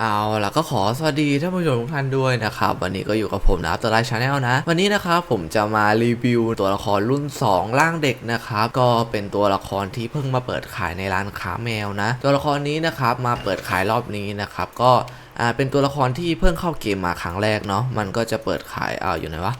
เอาล่ะก็ขอสวัสดีท่านผู้ชมทุกท่านด้วยนะครับ วันนี้ก็อยู่กับผมนะตัวไลฟ์ชาแนลนะ วันนี้นะครับผมจะมารีวิวตัวละครรุ่น 2 ร่างเด็กนะครับ ก็เป็นตัวละครที่เพิ่งมาเปิดขายในร้านค้าแมวนะ ตัวละครนี้นะครับมาเปิดขายรอบนี้นะครับ ก็ อ่าเป็นตัวละครที่เพิ่งเข้าเกมมาครั้งแรกเนาะมันก็จะเปิดขายอ่าอยู่ไหนวะ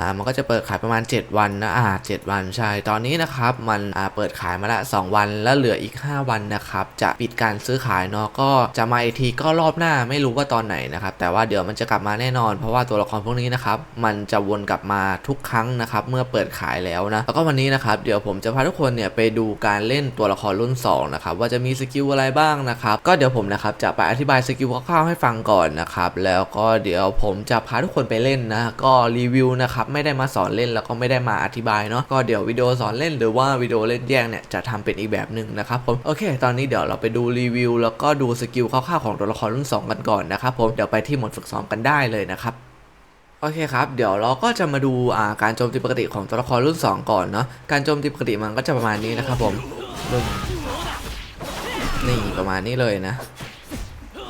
อ่ามันก็จะเปิดขายประมาณ 7 วันนะอ่า7วันใช่ตอนนี้นะครับมันอ่าเปิดขายมาละ 2 วันแล้วเหลืออีก 5 วันนะครับจะปิดการซื้อขายเนาะก็จะมาอีกทีก็รอบหน้าไม่รู้ว่าตอนไหนนะครับแต่ว่าเดี๋ยวมันจะกลับมาแน่นอน เพราะว่าตัวละครพวกนี้นะครับมันจะวนกลับมาทุกครั้งนะครับเมื่อเปิดขายแล้วนะแล้วก็วันนี้นะครับเดี๋ยวผมจะพาทุกคนเนี่ยไปดูการเล่นตัวละครรุ่น2นะครับว่าจะมีสกิลอะไรบ้างนะครับก็เดี๋ยวผมนะครับจะไปอธิบายสกิลคร่าวๆให้ฟังก่อนนะครับแล้วก็เดี๋ยวผมจะพาทุกคนไปเล่นนะก็รีวิวนะครับไม่ได้มาสอนเล่นแล้วก็ไม่ได้มาอธิบายเนาะก็เดี๋ยววิดีโอสอนเล่นหรือว่าวิดีโอเล่นแยกเนี่ยจะทำเป็นอีกแบบหนึ่งนะครับผมโอเค ตอนนี้เดี๋ยวเราไปดูรีวิว แล้วก็ดูสกิลคร่าวๆของตัวละครรุ่น 2 กันก่อนนะครับผมเดี๋ยวไปที่หมดฝึกซ้อมกันได้เลยนะครับโอเคครับ เดี๋ยวเราก็จะมาดูาการโจมตีปกติของตัวละครรุ่น 2 ก่อนเนาะ การโจมตีปกติมันก็จะประมาณนี้นะครับผมนี่ประมาณนี้เลยนะ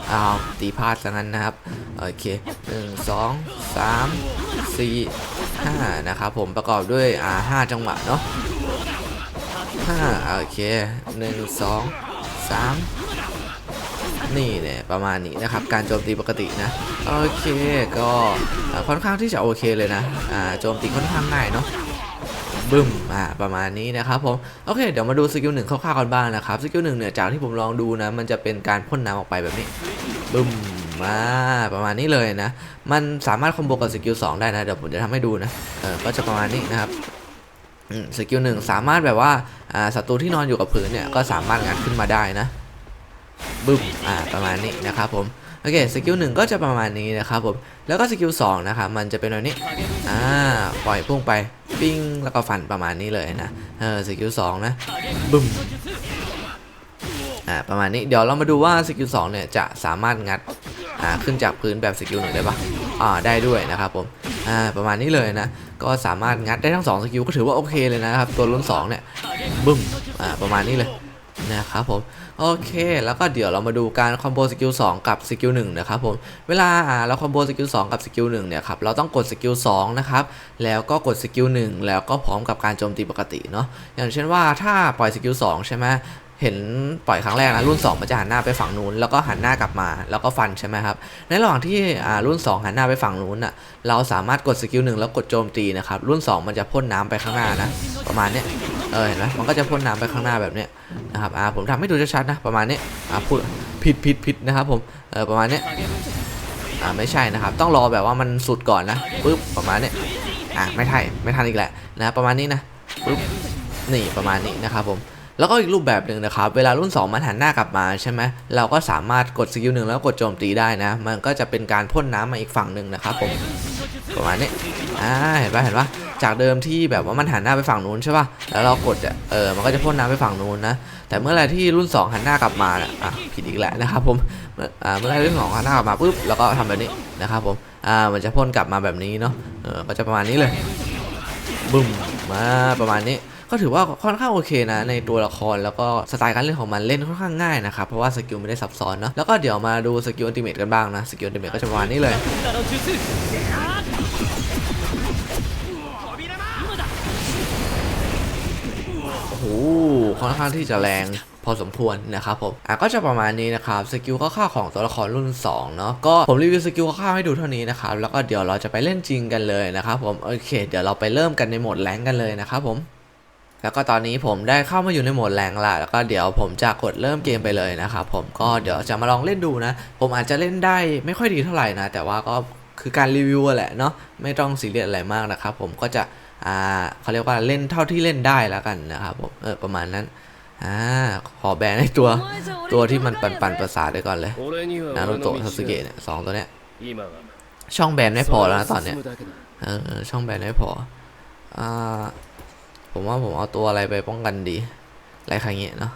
เอาวตีพลาดซะงั้นนะครับ โอเคหนึ่งสองสาม สี่ห้านะครับผมประกอบด้วยอ่าห้าจังหวะเนาะห้าโอเคหนึ่งสองสามนี่เนี่ยประมาณนี้นะครับ การโจมตีปกตินะ โอเคก็ค่อนข้างที่จะโอเคเลยนะอ่าโจมตีค่อนข้างง่ายเนาะบึ้มอ่าประมาณนี้นะครับผมโอเคเดี๋ยวมาดูสกิลหนึ่งคร่าวๆกันบ้างนะครับสกิลหนึ่งเนี่ยจากที่ผมลองดูนะ มันจะเป็นการพ่นน้ำออกไปแบบนี้บึ้มมาประมาณนี้เลยนะ มันสามารถคอมโบกับสกิลสองได้นะเดี๋ยวผมจะทำให้ดูนะเออก็จะประมาณนี้นะครับสกิลหนึ่งสามารถแบบว่าอ่าศัตรูที่นอนอยู่กับพื้นเนี่ยก็สามารถงัดขึ้นมาได้นะบึ้มอ่าประมาณนี้นะครับผมโอเคสกิลหนึ่งก็จะประมาณนี้นะครับผมแล้วก็สกิลสองนะครับมันจะเป็นแบบนี้อ่าปล่อยพุ่งไปปิ้งแล้วก็ฟันประมาณนี้เลยนะเออสกิลสองนะบึ้มอ่าประมาณนี้เดี๋ยวเรามาดูว่าสกิลสองเนี่ยจะสามารถงัด อ่าขึ้นจากพื้นแบบสกิลหนึ่งได้ปะอ่าได้ด้วยนะครับผมอ่าประมาณนี้เลยนะ ก็สามารถงัดได้ทั้งสองสกิลก็ถือว่าโอเคเลยนะครับ ตัวรุ่นสองเนี่ยบึ้มอ่าประมาณนี้เลยนะครับผมโอเคแล้วก็เดี๋ยวเรามาดูการคอมโบสกิล2กับสกิล1นะครับผมเวลาอ่าเราคอมโบสกิล2กับสกิล1เนี่ยครับเราต้องกดสกิล2นะครับแล้วก็กดสกิล1แล้วก็พร้อมกับการโจมตีปกติเนาะอย่างเช่นว่าถ้าปล่อยสกิล2ใช่ไหม เห็นปล่อยครั้งแรกนะรุ่น 2 มันจะหันหน้าไปฝั่งนู้นแล้วก็หันหน้ากลับมาแล้วก็ฟันใช่ไหมครับในระหว่างที่อ่ารุ่น 2 หันหน้าไปฝั่งนู้นอะเราสามารถกดสกิล1แล้วกดโจมตีนะครับรุ่น 2 มันจะพ่นน้ำไปข้างหน้านะประมาณเนี้ยเออเห็นไหมมันก็จะพ่นน้ำไปข้างหน้าแบบเนี้ยนะครับอ่าผมทำให้ดูชัดๆนะประมาณนี้อ่าพูดผิดผิดผิดนะครับผมเออประมาณเนี้ยอ่าไม่ใช่นะครับ ต้องรอแบบว่ามันสุดก่อนนะปึ๊บประมาณเนี้ยอ่าไม่ทันไม่ทันอีกแหละนะประมาณนี้นะปึ๊บนี่ประมาณนี้นะครับผม แล้วก็อีกรูปแบบหนึ่งนะครับ เวลารุ่น 2 มันหันหน้ากลับมาใช่ไหมเราก็สามารถกดสกิลหนึ่งแล้วกดโจมตีได้นะ มันก็จะเป็นการพ่นน้ำมาอีกฝั่งหนึ่งนะครับผมประมาณนี้อ่าเห็นปะเห็นปะจากเดิมที่แบบว่ามันหันหน้าไปฝั่งนู้นใช่ปะแล้วเรากดอะเออมันก็จะพ่นน้ำไปฝั่งนู้นนะแต่เมื่อไรที่รุ่น 2 หันหน้ากลับมาอะผิดอีกแล้วนะครับผมเมื่ออ่าเมื่อไรรุ่นสองหันหน้ากลับมาปุ๊บแล้วก็ทำแบบนี้นะครับผมอ่ามันจะพ่นกลับมาแบบนี้เนาะเออก็จะประมาณนี้เลยบึ้มมาประมาณนี้ ก็ถือว่าค่อนข้างโอเคนะ ในตัวละครแล้วก็สไตล์การเล่นของมันเล่นค่อนข้างง่ายนะครับ เพราะว่าสกิลไม่ได้ซับซ้อนเนาะแล้วก็เดี๋ยวมาดูสกิลอัลติเมทกันบ้างนะสกิลอัลติเมทก็จะประมาณนี้เลยโอ้โหค่อนข้างที่จะแรงพอสมควรนะครับผม อะก็จะประมาณนี้นะครับสกิลคร่าวๆของตัวละครรุ่น2เนาะก็ผมรีวิวสกิลคร่าวๆให้ดูเท่านี้นะครับแล้วก็เดี๋ยวเราจะไปเล่นจริงกันเลยนะครับผมโอเค เดี๋ยวเราไปเริ่มกันในโหมดแรงกันเลยนะครับผม แล้วก็ตอนนี้ผมได้เข้ามาอยู่ในโหมดแรงละแล้วก็เดี๋ยวผมจะกดเริ่มเกมไปเลยนะครับผมก็เดี๋ยวจะมาลองเล่นดูนะ ผมอาจจะเล่นได้ไม่ค่อยดีเท่าไหร่นะ แต่ว่าก็คือการรีวิวอะแหละเนาะไม่ต้องซีเรียสอะไรมากนะครับผมก็จะอ่าเขาเรียกว่าเล่นเท่าที่เล่นได้แล้วกันนะครับผมเออประมาณนั้นอ่าขอแบนให้ตัวตัวที่มันปั่นปั่นๆประสาทไปก่อนเลยนารูโตะซาสึเกะเนี่ยสองตัวเนี้ยช่องแบนไม่พอแล้วนะตอนเนี้ยเออเออช่องแบนไม่พออ่า ผมว่าผมเอาตัวอะไรไปป้องกันดีไรคาเงะเนาะ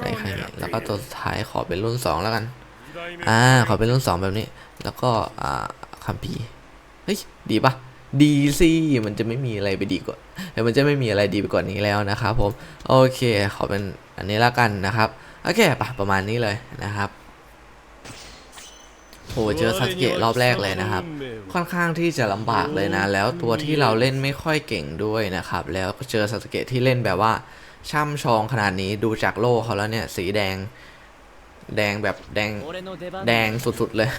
ไรคาเงะแล้วก็ตัวสุดท้ายขอเป็นรุ่นสองแล้วกัน อ่า ขอเป็นรุ่นสองแบบนี้ แล้วก็อ่าคัมพีร์เฮ้ย ดีปะดีสิมันจะไม่มีอะไรไปดีกว่าเดี๋ยวมันจะไม่มีอะไรดีไปกว่านี้แล้วนะครับผม โอเค ขอเป็นอันนี้ละกันนะครับ โอเคปะประมาณนี้เลยนะครับโหเจอซาสเกะรอบแรกเลยนะครับ ค่อนข้างที่จะลำบากเลยนะ แล้วตัวที่เราเล่นไม่ค่อยเก่งด้วยนะครับ แล้วก็เจอซาสเกะที่เล่นแบบว่าช่ำชองขนาดนี้ดูจากโล่เขาแล้วเนี่ย สีแดง แดงแบบแดงแดงสุดๆเลย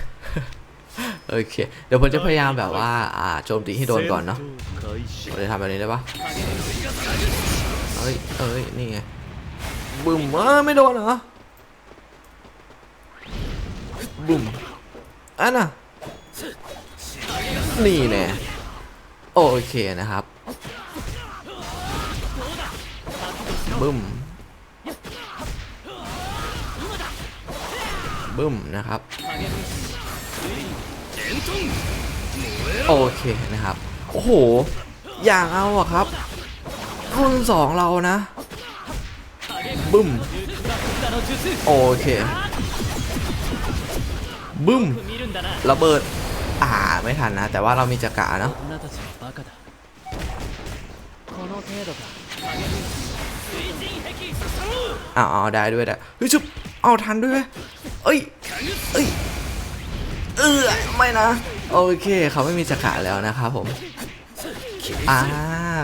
โอเค เดี๋ยวผมจะพยายามแบบว่า อ่าโจมตีให้โดนก่อนเนาะเราจะทำแบบนี้ได้ปะเอ้ยเอ้ยนี่ไงบึ้มเออไม่โดนเหรอบึ้มอันน่ะ นี่แน่โอเคนะครับบึ้มบึ้มนะครับ โอเคนะครับ โอ้โห อย่างเอาอะครับ รุ่นสองเรานะ บึ้ม โอเค บึ้ม ระเบิด หาไม่ทันนะ แต่ว่าเรามีจักระเนาะเอาเอาได้ด้วยแหละเฮ้ยชุบเอาทันด้วยเฮ้ยเอ้ยเออไม่นะ โอเค เขาไม่มีจักระแล้วนะครับผมอ่า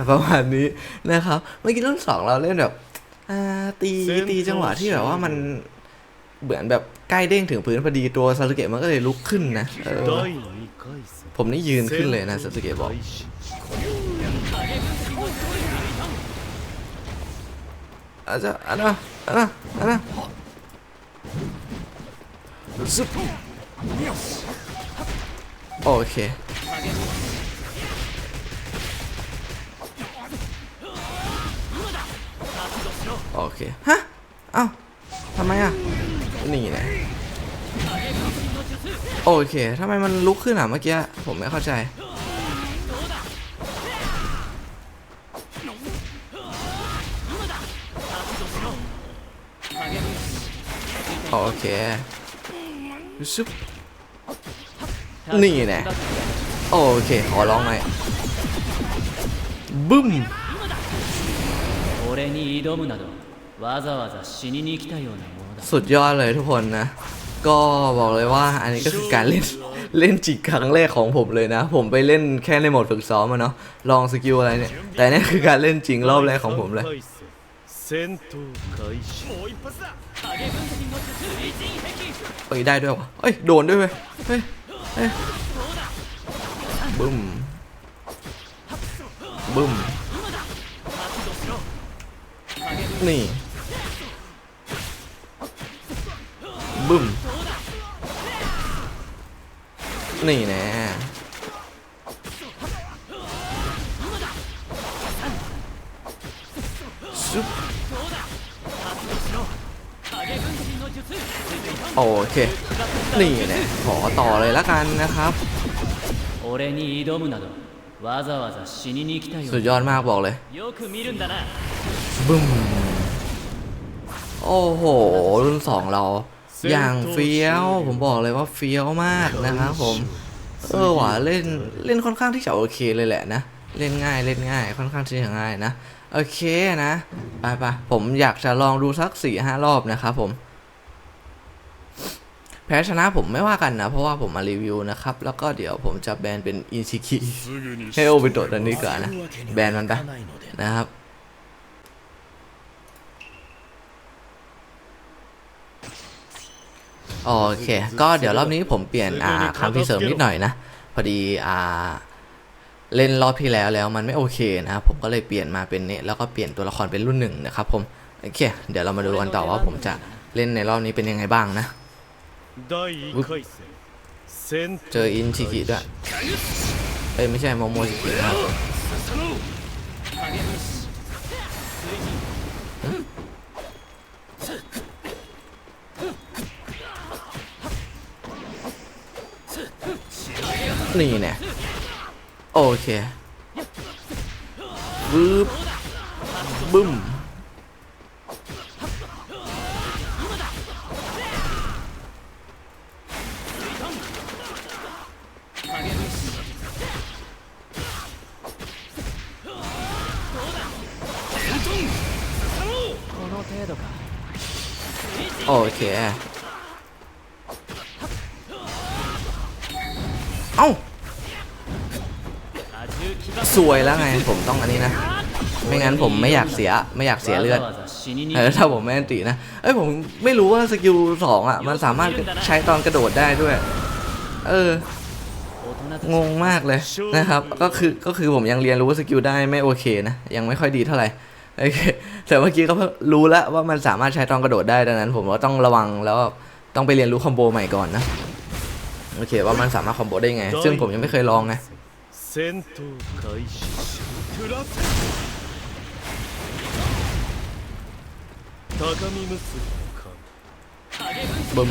ประมาณนี้นะครับเมื่อกี้รุ่นสองเราเล่นแบบตีตีจังหวะที่แบบว่ามันเหมือนแบบใกล้เด้งถึงพื้นพอดีตัวซาลุเกะมันก็เลยลุกขึ้นนะเผมนี่ยืนขึ้นเลยนะซาสึเกะบอก開始อาจจะอันนะอันนะอันนะซึบโอเคโอเค ฮะ เอ้าทำไมอะ นี่แหละ โอเคทำไมมันลุกขึ้นหนาเมื่อกี้ ผมไม่เข้าใจ โอเคซุปนี่แน่โอเค ขอร้องหน่อยบึ้มสุดยอดเลยทุกคนนะ ก็บอกเลยว่าอันนี้ก็คือการเล่นเล่นจิกครั้งแรกของผมเลยนะ ผมไปเล่นแค่ในโหมดฝึกซ้อมอะเนาะลองสกิลอะไรเนี่ย แต่นี่คือการเล่นจริงรอบแรกของผมเลยเอ้ยได้ด้วยวะเอ้ยโดนด้วยเว้ยเฮ้ยบึ้มบึ้มนี่ บึ้ม นี่แน่ซุปโอเค นี่แน่ขอต่อเลยละกันนะครับสุดยอดมากบอกเลย บึ้ม โอ้โห รุ่นสองเรา อย่างเฟี้ยว ผมบอกเลยว่าเฟี้ยวมากนะครับผม เออว่ะเล่นเล่นค่อนข้างที่จะโอเคเลยแหละนะ เล่นง่ายเล่นง่ายค่อนข้างที่จะง่ายนะ โอเคนะไปไปผมอยากจะลองดูสักสี่ห้ารอบนะครับผมแพ้ชนะผมไม่ว่ากันนะ เพราะว่าผมมารีวิวนะครับ แล้วก็เดี๋ยวผมจะแบนเป็นอินชิคิให้โอไปโดดอันนี้ก่อนนะ แบนมันไปนะครับ โอเค ก็เดี๋ยวรอบนี้ผมเปลี่ยนอ่าคำพิเศษนิดหน่อยนะ พอดีอ่าเล่นรอบที่แล้วแล้วมันไม่โอเคนะผมก็เลยเปลี่ยนมาเป็นเนี้ยแล้วก็เปลี่ยนตัวละครเป็นรุ่นหนึ่งนะครับผม โอเค เดี๋ยวเรามาดูกันต่อว่าผมจะเล่นในรอบนี้เป็นยังไงบ้างนะเจออินชิกิด้วย เอ้ยไม่ใช่โมโมชิกิครับ นี่เนี่ยโอเคบึ้บบึ้มโอเค อ้าสวยแล้วไงผมต้องอันนี้นะ ไม่งั้นผมไม่อยากเสียไม่อยากเสียเลือดเออถ้าผมแม่นตีนะเอ้ยผมไม่รู้ว่าสกิลสองอะมันสามารถใช้ตอนกระโดดได้ด้วย เอองงมากเลยนะครับ ก็คือก็คือผมยังเรียนรู้สกิลได้ไม่โอเคนะยังไม่ค่อยดีเท่าไหร่โอเคแต่เมื่อกี้ก็รู้แล้วว่ามันสามารถใช้ตอนกระโดดได้ดังนั้น ผมก็ต้องระวังแล้วต้องไปเรียนรู้คอมโบใหม่ก่อนนะ โอเคว่ามันสามารถคอมโบได้ไง ซึ่งผมยังไม่เคยลองไงบึ้ม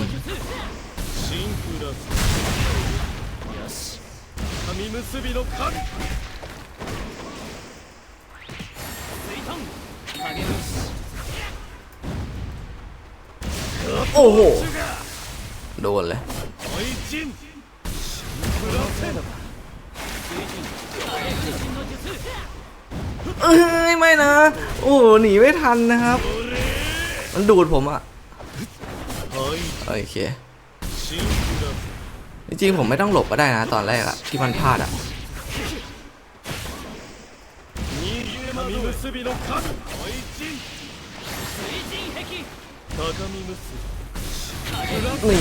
โอ้โห โดนเลย เฮ้ยไม่นะ โอ้หนีไม่ทันนะครับ มันดูดผมอะโอเคจริงๆผมไม่ต้องหลบก็ได้นะตอนแรกอะที่มันพลาดอะนี่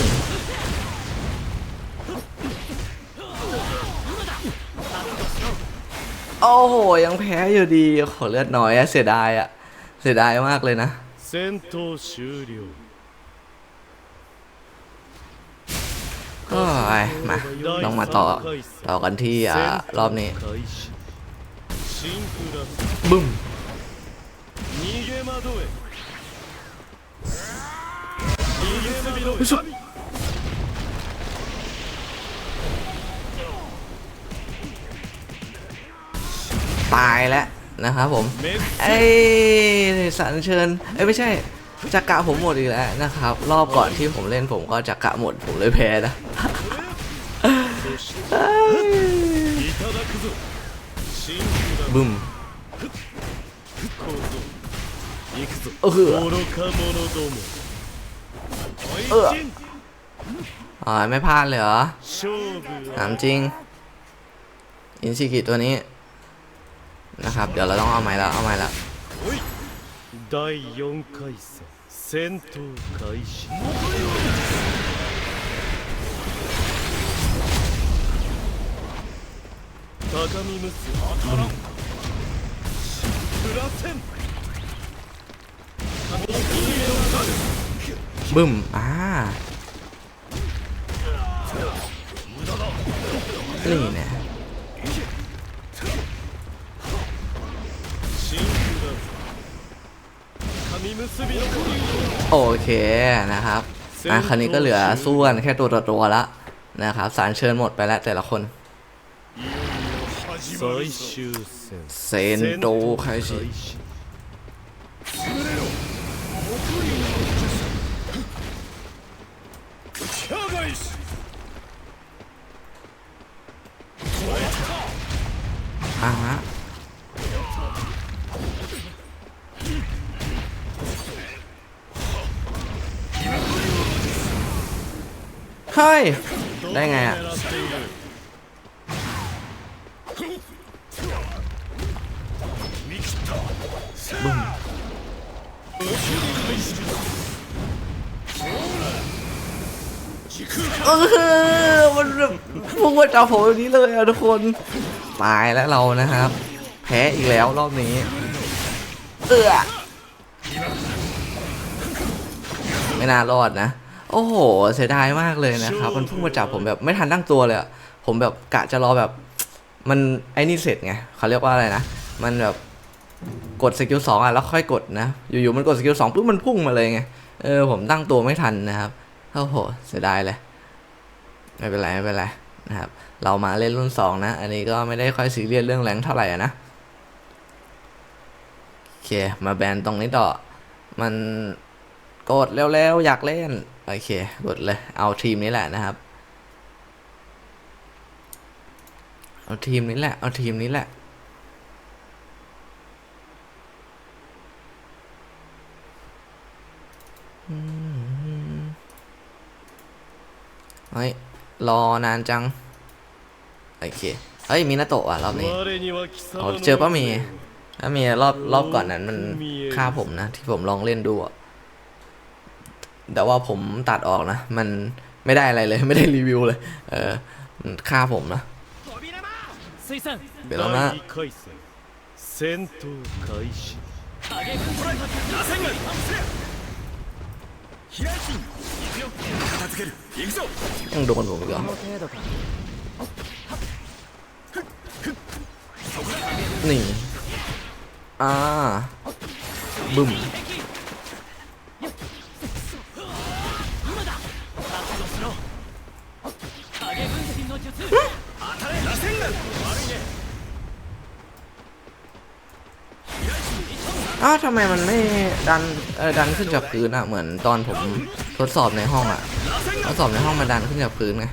โอ้โห ยังแพ้อยู่ดีขอเลือดน้อยอะเสียดายอะเสียดายมากเลยนะ 戦闘終了 ก็ไปมาลองมาต่อ ต่อกันที่อ่ารอบนี้ 開始新クラス บึ้ม 逃げ惑え逃げ結び ตายแล้วนะครับผมเอ้สันเชิญเอ้ไม่ใช่จักกะผมหมดอีกแล้วนะครับ รอบก่อนที่ผมเล่นผมก็จักกะหมดผมเลยแพ้นะบึมเออเอออ๋อไม่พลาดเลยเหรอถามจริง อินซิกิตัวนี้ นะครับ เดี๋ยวเราต้องเอาไม้แล้วเอาไม้แล้ว おい第4回戦戦闘開始高見結び当たらんプラセン神結びの บึ้มอ่านี่เนี่ย โอเคนะครับอะคราวนี้ก็เหลือส่วนแค่ตัวตัวละนะครับสารเชิญหมดไปแล้วแต่ละคนเซนโตไคชิ ย ได้ไงอะบึ้มเออมันแบบพุ่งมาจับผมแบบนี้เลยอะทุกคน ตายแล้วเรานะครับ แพ้อีกแล้วรอบนี้ เออไม่น่ารอดนะ โอ้โห เสียดายมากเลยนะครับ มันพุ่งมาจับผมแบบไม่ทันตั้งตัวเลยอะผมแบบกะจะรอแบบ มันไอ้นี่เสร็จไงเขาเรียกว่าอะไรนะ มันแบบกดสกิลสองอะแล้วค่อยกดนะ อยู่ๆมันกดสกิลสองปุ๊บมันพุ่งมาเลยไง เออผมตั้งตัวไม่ทันนะครับ โอ้โห เสียดายเลย ไม่เป็นไรไม่เป็นไรนะครับ เรามาเล่นรุ่นสองนะ อันนี้ก็ไม่ได้ค่อยซีเรียสเรื่องแรงเท่าไหร่อะนะ โอเค มาแบนตรงนี้ต่อ มัน กดแล้วๆอยากเล่น โอเค กดเลย เอาทีมนี้แหละนะครับ เอาทีมนี้แหละ เอาทีมนี้แหละ เฮ้ย รอนานจัง โอเค เฮ้ย มีนาโตะว่ะ รอบนี้เจอป้ามีป้ามีรอบรอบก่อนนั้นมันฆ่าผมนะ ที่ผมลองเล่นดูอะ แต่ว่าผมตัดออกนะ มันไม่ได้อะไรเลยไม่ได้รีวิวเลย เออค่าผมนะเดี๋บลนะยังโดนผมอีกเหรอนี่อ่าบึ้ม อ้าวทำไมมันไม่ดันเออดันขึ้นจากพื้นอะเหมือนตอนผมทดสอบในห้องอะทดสอบในห้องมาดันขึ้นจากพื้นไง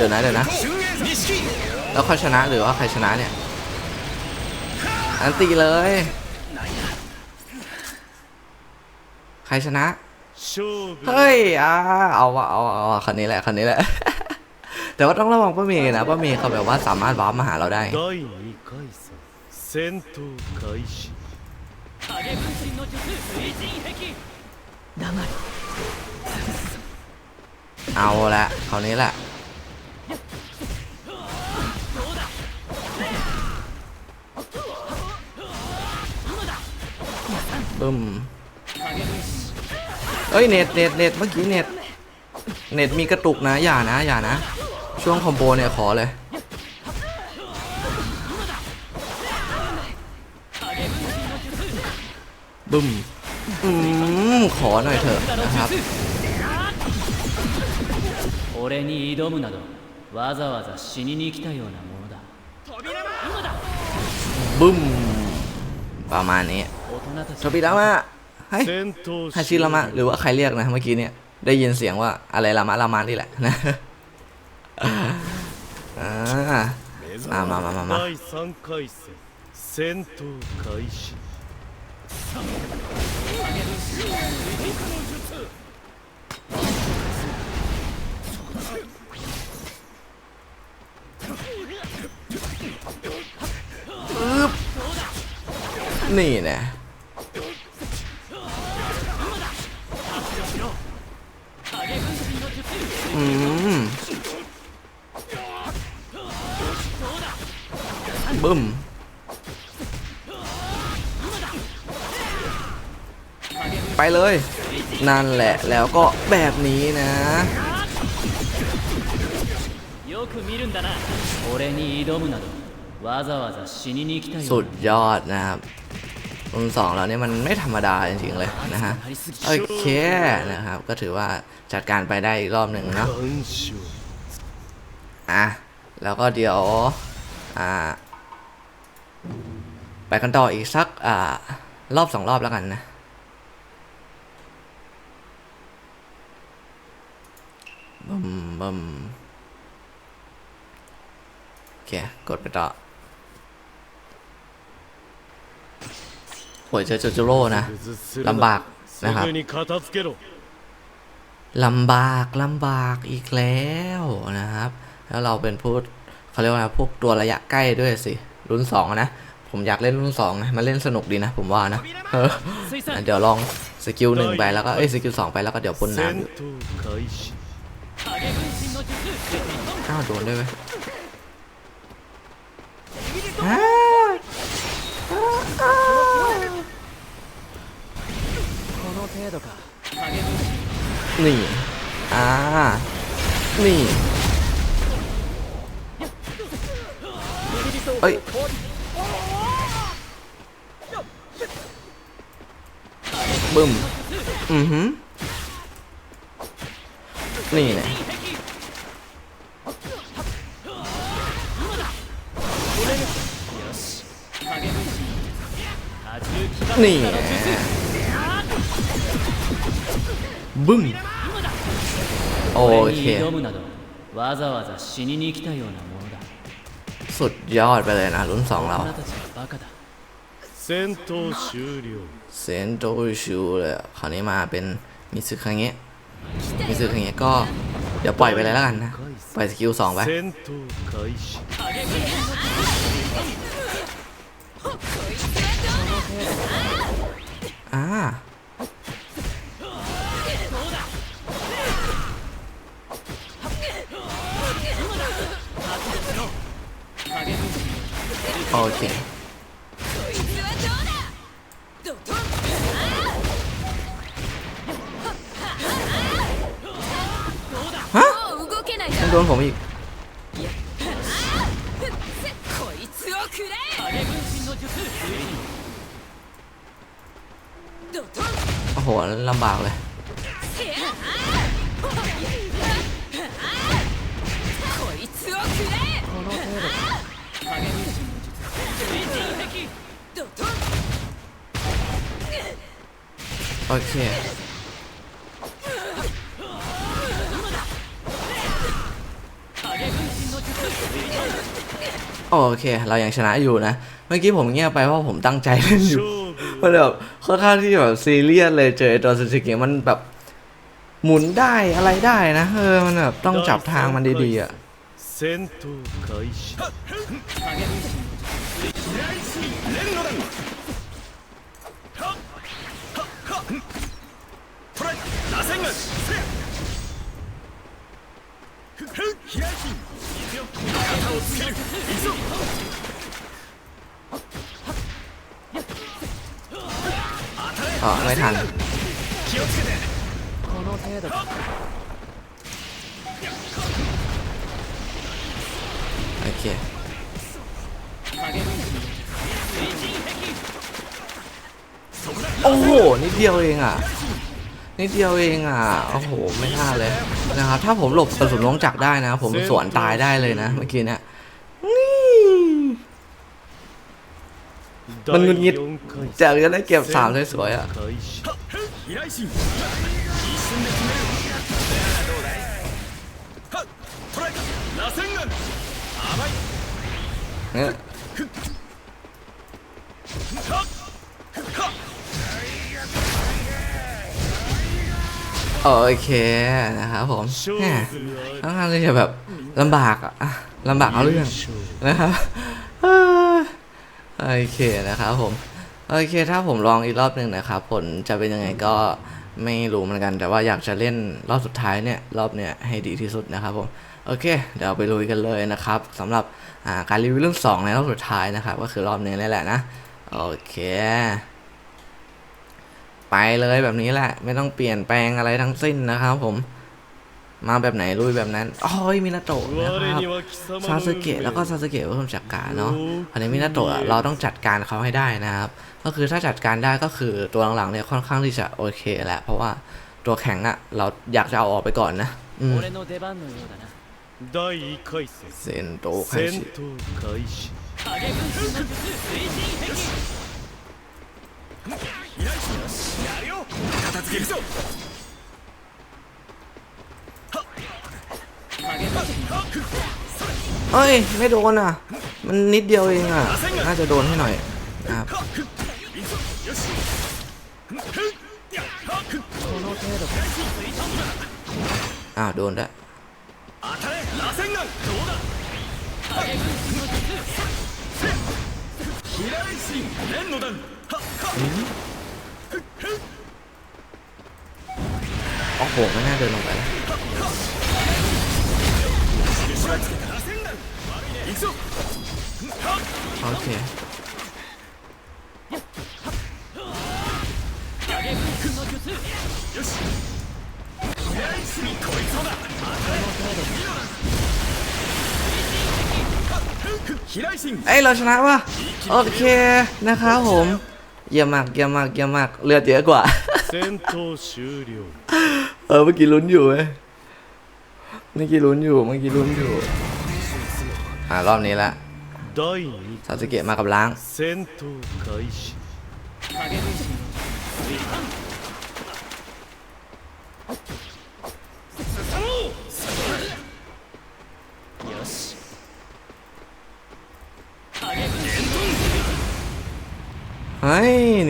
เดี๋ยวนะเดี๋ยวนะ แล้วใครชนะหรือว่าใครชนะเนี่ย อันตีเลย ใครชนะ เฮ้ยอ่าเอาวะเอาเอาคันนี้แหละคันนี้แหละ แต่ว่าต้องระวังป้ามีนะป้ามีเขาแบบว่าสามารถว้าร์มาหาเราได้เอาละคราวนี้แหละ บึ้ม 影分身 เอ้ยเน็ตเน็ตเน็ตเมื่อกี้เน็ตเน็ตมีกระตุกนะ อย่านะ อย่านะ ช่วงคอมโบเนี่ยขอเลย บึ้มอืมขอหน่อยเถอะนะครับ 俺に挑むなどわざわざ死にに来たようなものだ บึ้ม ประมาณนี้ เขาน่าจะโทบิรามะเฮ้ยฮาชิรามะหรือว่าใครเรียกนะเมื่อกี้เนี่ยได้ยินเสียงว่าอะไรลามะลามานี่แหละนะมามามามามานี่นะ บึ้มไปเลย นั่นแหละแล้วก็แบบนี้นะสุดยอดนะครับ รุ่นสองแล้วเนี่ยมันไม่ธรรมดาจริงๆเลยนะฮะโอเคนะครับ ก็ถือว่าจัดการไปได้อีกรอบหนึ่งเนาะ完勝อะแล้วก็เดี๋ยวอ่าไปกันต่ออีกสักอ่ารอบสองรอบแล้วกันนะบึมบึมโอเคกดไปต่อ หวยเจอโจโจโร่นะลำบากนะครับลำบากลำบากอีกแล้วนะครับ แล้วเราเป็นผู้เขาเรียกว่าพวกตัวระยะใกล้ด้วยสิ รุ่นสองนะ ผมอยากเล่นรุ่นสองนะมาเล่นสนุกดีนะ ผมว่านะเดี๋ยวลองสกิลหนึ่งไปแล้วก็เอ้ยสกิลสองไปแล้วก็เดี๋ยวปนน้ำข้าวโดนได้ไหมอ้ 程度か影分身 นี่ อ่า นี่ เอ้ย บึ้ม อือหือ นี่เนี่ย 影分身多重気 นี่ 化 ไง บึ้งโอเคสุดยอดไปเลยนะรุ่นสองเราเซนโตชูเลยคราวนี้มาเป็นมิสึคังเงะมิสึคังเงะก็เดี๋ยวปล่อยไปเลยแล้วกันนะ ปล่อยสกิลสองไปอ่า โอเคฮะมันโดนผมอีกโอ้โหลำบากเลย โอเค เรายังชนะอยู่นะ เมื่อกี้ผมเงียบไปเพราะผมตั้งใจเล่นอยู่勝負มันแบบค่อนข้างที่แบบซีเรียสเลยเจอไอ้ตัวซูซูกิมันแบบ หมุนได้อะไรได้นะเออมันแบบต้องจับทางมันดีๆอะ 戦闘開始อ๋อ ไม่ทัน この程度か โอเค โอ้โห นิดเดียวเองอ่ะ นิดเดียวเองอ่ะ โอ้โห ไม่น่าเลย นะครับ ถ้าผมหลบกระสุนลงจักได้นะ ผมสวนตายได้เลยนะ เมื่อกี้เนี่ยมันงุนงิดจากจะได้เก็บสามสวยๆอะเนี่ย โอเคนะครับผมค่อนข้างที่จะแบบลำบากอะลำบากเอาเรื่องนะครับโอเคนะครับผมโอเคถ้าผมลองอีกรอบหนึ่งนะครับผลจะเป็นยังไงก็ไม่รู้เหมือนกัน แต่ว่าอยากจะเล่นรอบสุดท้ายเนี่ยรอบเนี่ยให้ดีที่สุดนะครับผมโอเค เดี๋ยวไปลุยกันเลยนะครับสำหรับการรีวิวเรื่อง2ในรอบสุดท้ายนะครับ ก็คือรอบนี้นี่แหละนะ โอเค ไปเลยแบบนี้แหละ ไม่ต้องเปลี่ยนแปลงอะไรทั้งสิ้นนะครับผมมาแบบไหนลุยแบบนั้นโอ้ยมินาโตะนะครับซาสึเกะแล้วก็ซาสึเกะเพิ่มจัดการเนาะคราวนี้มินาโตะเราต้องจัดการเขาให้ได้นะครับ ก็คือถ้าจัดการได้ก็คือตัวหลังๆเนี่ยค่อนข้างที่จะโอเคแหละเพราะว่าตัวแข็งอะเราอยากจะเอาออกไปก่อนนะเซนโตะ 戦 ชิ 闘开始เอ้ย ไม่โดนอ่ะ มันนิดเดียวเองอ่ะ น่าจะโดนให้หน่อยนะครับอ้าวโดนแล้ว โอ้โหไม่น่าเดินลงไปแล้วโอเคเอ้ยเราชนะว่ะโอเคนะครับผม เยี่ยมมากเยี่ยมมากเยี่ยมมากเลือดเยอะกว่า เออเมื่อกี้ลุ้นอยู่เว้ยเมื่อกี้ลุ้นอยู่เมื่อกี้ลุ้นอยู่ อ่ารอบนี้ละซาสึเกะมากับล้าง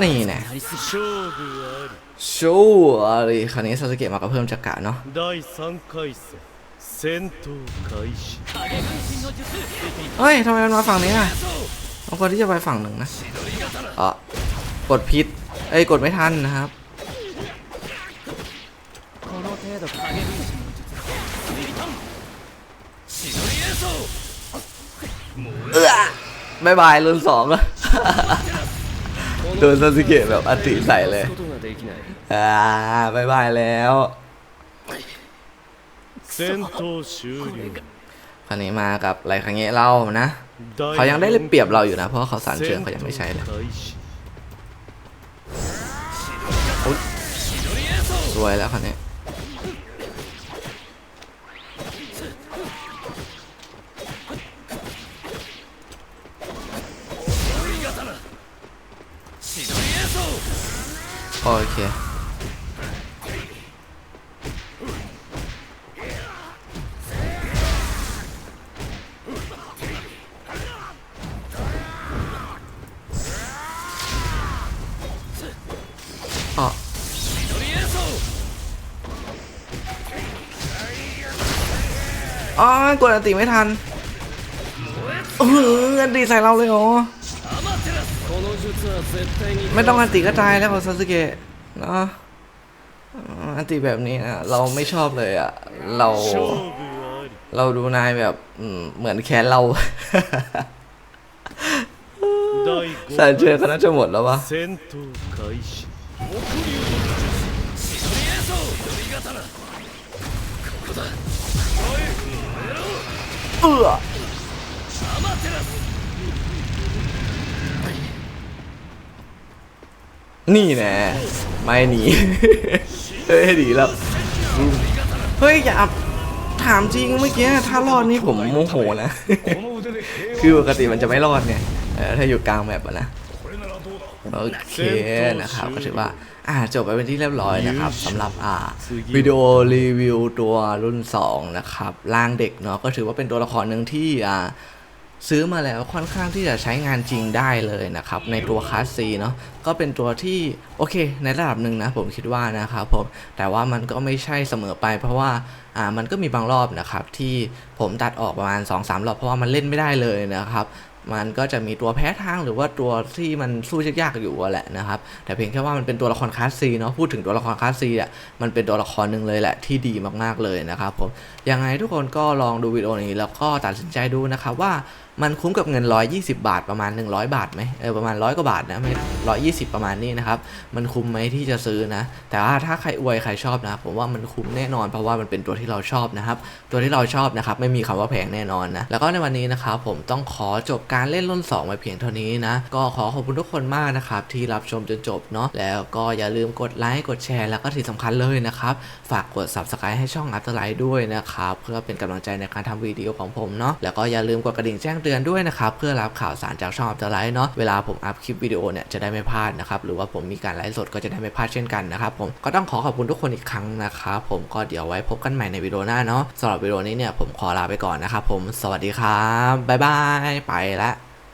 นี่แน่ชูอะไรคราวนี้ซาสเกะมากับเพิ่มจักระเนาะเฮ้ยทำไมมันมาฝั่งนี้อะมันควรที่จะไปฝั่งหนึ่งนะอ๋อกดพิษเอ้กดไม่ทันนะครับเออบายบายรุ่นสองแล้ โดนซาสึเกะแบบอติใส่เลย อ่าบายบายแล้วคราวนี้มากับไรคังเงะเล่านะ เขายังได้เปรียบเราอยู่นะ เพราะเขาสารเชิงเขายังไม่ใช่เลยสวยแล้วคราวนี้ โอเคอ๋อกดอันติไม่ทันเอออันติใส่เราเลยเหรอ ไม่ต้องอันติก็ตายแล้วของซาสึเกะเนาะอันติแบบนี้นะเราไม่ชอบเลยอะเรา เราดูนายแบบเหมือนแค้นเราสารเชื่อคาน่าจะหมดแล้ววะเออ นี่แน่ไม่หนีเฮ้ยหนีแล้วเฮ้ยอย่าถามจริงเมื่อกี้ถ้ารอดนี่ผมโมโหนะ คือปกติมันจะไม่รอดไงเออถ้าอยู่กลางแมปอะนะโอเคนะครับก็ถือว่าอ่าจบไปเป็นที่เรียบร้อยนะครับสำหรับอ่าวิดีโอรีวิวตัวรุ่น 2 นะครับร่างเด็กเนาะก็ถือว่าเป็นตัวละครหนึ่งที่อ่า ซื้อมาแล้วค่อนข้างที่จะใช้งานจริงได้เลยนะครับ ในตัวคลาสซีเนาะก็เป็นตัวที่โอเค ในระดับหนึ่งนะผมคิดว่านะครับผมแต่ว่ามันก็ไม่ใช่เสมอไป เพราะว่าอ่ามันก็มีบางรอบนะครับที่ผมตัดออกประมาณ 2-3 รอบเพราะว่ามันเล่นไม่ได้เลยนะครับมันก็จะมีตัวแพ้ทางหรือว่าตัวที่มันสู้ยากๆอยู่แหละนะครับ แต่เพียงแค่ว่ามันเป็นตัวละครคลาสซีเนาะพูดถึงตัวละครคลาสซีอะมันเป็นตัวละครหนึ่งเลยแหละที่ดีมากๆเลยนะครับผมยังไงทุกคนก็ลองดูวิดีโอนี้แล้วก็ตัดสินใจดูนะครับว่า มันคุ้มกับเงิน 120 บาทประมาณ 100 บาทไหมเออประมาณร้อยกว่าบาทนะไม่ร้อยยี่สิบประมาณนี้นะครับ มันคุ้มไหมที่จะซื้อนะ แต่ว่าถ้าใครอวยใครชอบนะ ผมว่ามันคุ้มแน่นอน เพราะว่ามันเป็นตัวที่เราชอบนะครับ ตัวที่เราชอบนะครับ ไม่มีคำว่าแพงแน่นอนนะ แล้วก็ในวันนี้นะครับผมต้องขอจบการเล่นรุ่น2ไปเพียงเท่านี้นะ ก็ขอขอบคุณทุกคนมากนะครับที่รับชมจนจบเนาะ แล้วก็อย่าลืมกดไลค์ กดแชร์ แล้วก็ที่สำคัญเลยนะครับ ฝากกด subscribe ให้ช่องอัตไลท์ด้วยนะครับ เพื่อเป็นกำลังใจในการทำวิดีโอของผมเนาะ แล้วก็อย่าลืมกดกระดิ่งแจ้งเตือนด้วยนะครับเพื่อรับข่าวสารจากช่องอัตไลท์เนาะเวลาผมอัพคลิปวิดีโอเนี่ยจะได้ไม่พลาดนะครับหรือว่าผมมีการไลฟ์สดก็จะได้ไม่พลาดเช่นกันนะครับผมก็ต้องขอขอบคุณทุกคนอีกครั้งนะครับผมก็เดี๋ยวไว้พบกันใหม่ในวิดีโอหน้าเนาะสำหรับวิดีโอนี้เนี่ยผมขอลาไปก่อนนะครับผมสวัสดีครับบ๊ายบายไปละ